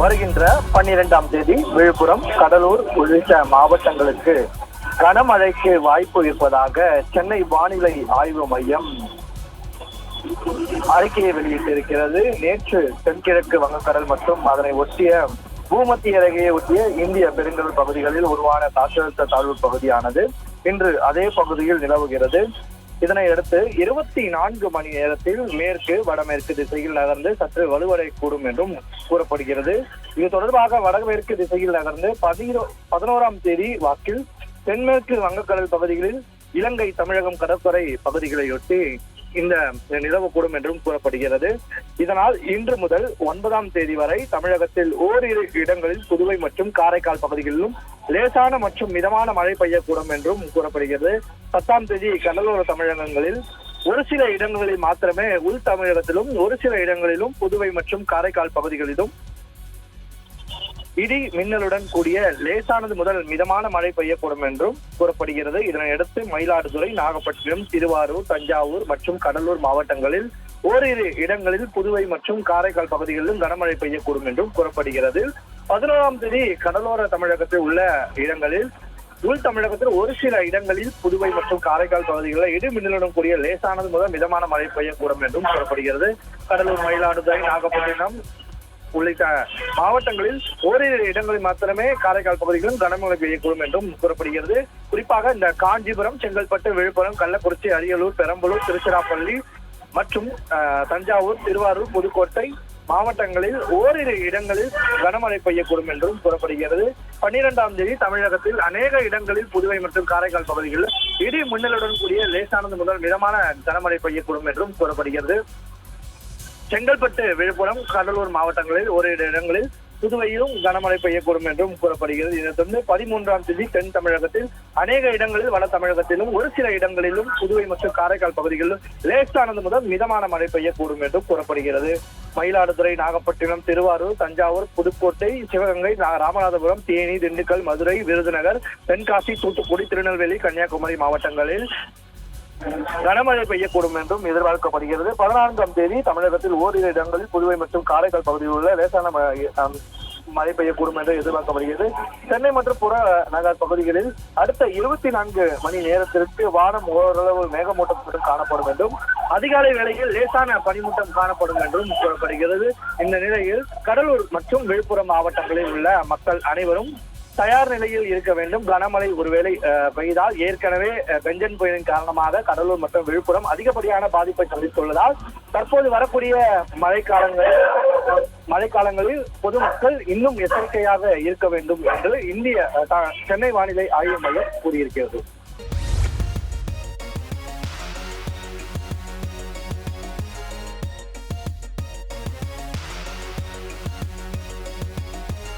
வருகின்ற பன்னிரெண்டாம் தேதி விழுப்புரம் கடலூர் உள்ளிட்ட மாவட்டங்களுக்கு கனமழைக்கு வாய்ப்பு இருப்பதாக சென்னை வானிலை ஆய்வு மையம் அறிக்கையை வெளியிட்டிருக்கிறது. நேற்று தென்கிழக்கு வங்கக்கடல் மற்றும் அதனை ஒட்டிய பூமத்திய ரேகையை ஒட்டிய இந்திய பெருங்கடல் பகுதிகளில் உருவான காற்றழுத்த தாழ்வு பகுதியானது. இன்று அதே பகுதியில் நிலவுகிறது. இதனை அடுத்து இருபத்தி நான்கு மணி நேரத்தில் மேற்கு வடமேற்கு திசையில் நகர்ந்து சற்று வலுவடையக்கூடும் என்றும் கூறப்படுகிறது. இது தொடர்பாக வடமேற்கு திசையில் நகர்ந்து பதினோ பதினோராம் தேதி வாக்கில் தென்மேற்கு வங்கக்கடல் பகுதிகளில் இலங்கை தமிழகம் கடற்கரை பகுதிகளையொட்டி இந்த நிலவக்கூடும் என்றும் கூறப்படுகிறது. இதனால் இன்று முதல் ஒன்பதாம் தேதி வரை தமிழகத்தில் ஓரிரு இடங்களில் புதுவை மற்றும் காரைக்கால் பகுதிகளிலும் லேசான மற்றும் மிதமான மழை பெய்யக்கூடும் என்றும் கூறப்படுகிறது. பத்தாம் தேதி கடலோர தமிழகங்களில் ஒரு சில இடங்களில் மாத்திரமே உள் தமிழகத்திலும் ஒரு சில இடங்களிலும் புதுவை மற்றும் காரைக்கால் பகுதிகளிலும் இடி மின்னலுடன் கூடிய லேசானது முதல் மிதமான மழை பெய்யக்கூடும் என்றும் கூறப்படுகிறது. இதனையடுத்து மயிலாடுதுறை நாகப்பட்டினம் திருவாரூர் தஞ்சாவூர் மற்றும் கடலூர் மாவட்டங்களில் ஓரிரு இடங்களில் புதுவை மற்றும் காரைக்கால் பகுதிகளிலும் கனமழை பெய்யக்கூடும் என்றும் கூறப்படுகிறது. பதினோராம் தேதி கடலோர தமிழகத்தில் உள்ள இடங்களில் உள் தமிழகத்தில் ஒரு சில இடங்களில் புதுவை மற்றும் காரைக்கால் பகுதிகளில் இடிமின்னலுடன் கூடிய லேசானது முதல் மிதமான மழை பெய்யக்கூடும் என்றும் கூறப்படுகிறது கடலூர் மயிலாடுதுறை நாகப்பட்டினம் உள்ளிட்ட மாவட்டங்களில் ஓரிரு இடங்களில் மாத்திரமே காரைக்கால் பகுதிகளிலும் கனமழை பெய்யக்கூடும் என்றும் கூறப்படுகிறது. குறிப்பாக இந்த காஞ்சிபுரம் செங்கல்பட்டு விழுப்புரம் கள்ளக்குறிச்சி அரியலூர் பெரம்பலூர் திருச்சிராப்பள்ளி மற்றும் தஞ்சாவூர் திருவாரூர் புதுக்கோட்டை மாவட்டங்களில் ஓரிரு இடங்களில் கனமழை பெய்யக்கூடும் என்றும் கூறப்படுகிறது. பன்னிரெண்டாம் தேதி தமிழகத்தில் அநேக இடங்களில் புதுவை மற்றும் காரைக்கால் பகுதிகளில் இடி மின்னலுடன் கூடிய லேசானது முதல் மிதமான கனமழை பெய்யக்கூடும் என்றும் கூறப்படுகிறது. செங்கல்பட்டு விழுப்புரம் கடலூர் மாவட்டங்களில் ஓரிரு இடங்களில் புதுவையிலும் கனமழை பெய்யக்கூடும் என்றும் கூறப்படுகிறது. இதைத் தொடர்ந்து பதிமூன்றாம் தேதி தென் தமிழகத்தில் அநேக இடங்களில் வட தமிழகத்திலும் ஒரு சில இடங்களிலும் புதுவை மற்றும் காரைக்கால் பகுதிகளிலும் லேசானது முதல் மிதமான மழை பெய்யக்கூடும் என்றும் கூறப்படுகிறது. மயிலாடுதுறை நாகப்பட்டினம் திருவாரூர் தஞ்சாவூர் புதுக்கோட்டை சிவகங்கை ராமநாதபுரம் தேனி திண்டுக்கல் மதுரை விருதுநகர் தென்காசி தூத்துக்குடி திருநெல்வேலி கன்னியாகுமரி மாவட்டங்களில் கனமழை பெய்யக்கூடும் என்றும் எதிர்பார்க்கப்படுகிறது. பதினான்காம் தேதி தமிழகத்தில் ஓரிரு இடங்களில் புதுவை மற்றும் காரைக்கால் பகுதியில் உள்ள லேசான மழை பெய்யக்கூடும் என்று எதிர்பார்க்கப்படுகிறது. சென்னை மற்றும் புற நகர் பகுதிகளில் அடுத்த இருபத்தி நான்கு மணி நேரத்திற்கு வானம் ஓரளவு மேகமூட்டத்துடன் காணப்படும் என்றும் அதிகாலை வேளையில் லேசான பனிமூட்டம் காணப்படும் என்றும் கூறப்படுகிறது. இந்த நிலையில் கடலூர் மற்றும் விழுப்புரம் மாவட்டங்களில் உள்ள மக்கள் அனைவரும் தயார் நிலையில் இருக்க வேண்டும். கனமழை ஒருவேளை அஹ், பெய்தால் ஏற்கனவே பெஞ்சன் புயலின் காரணமாக கடலூர் மற்றும் விழுப்புரம் அதிகப்படியான பாதிப்பை சந்தித்துள்ளதால் தற்போது வரக்கூடிய மழைக்காலங்களில் மழைக்காலங்களில் பொதுமக்கள் இன்னும் எச்சரிக்கையாக இருக்க வேண்டும் என்று இந்திய அஹ், சென்னை வானிலை ஆய்வு மையம் கூறியிருக்கிறது.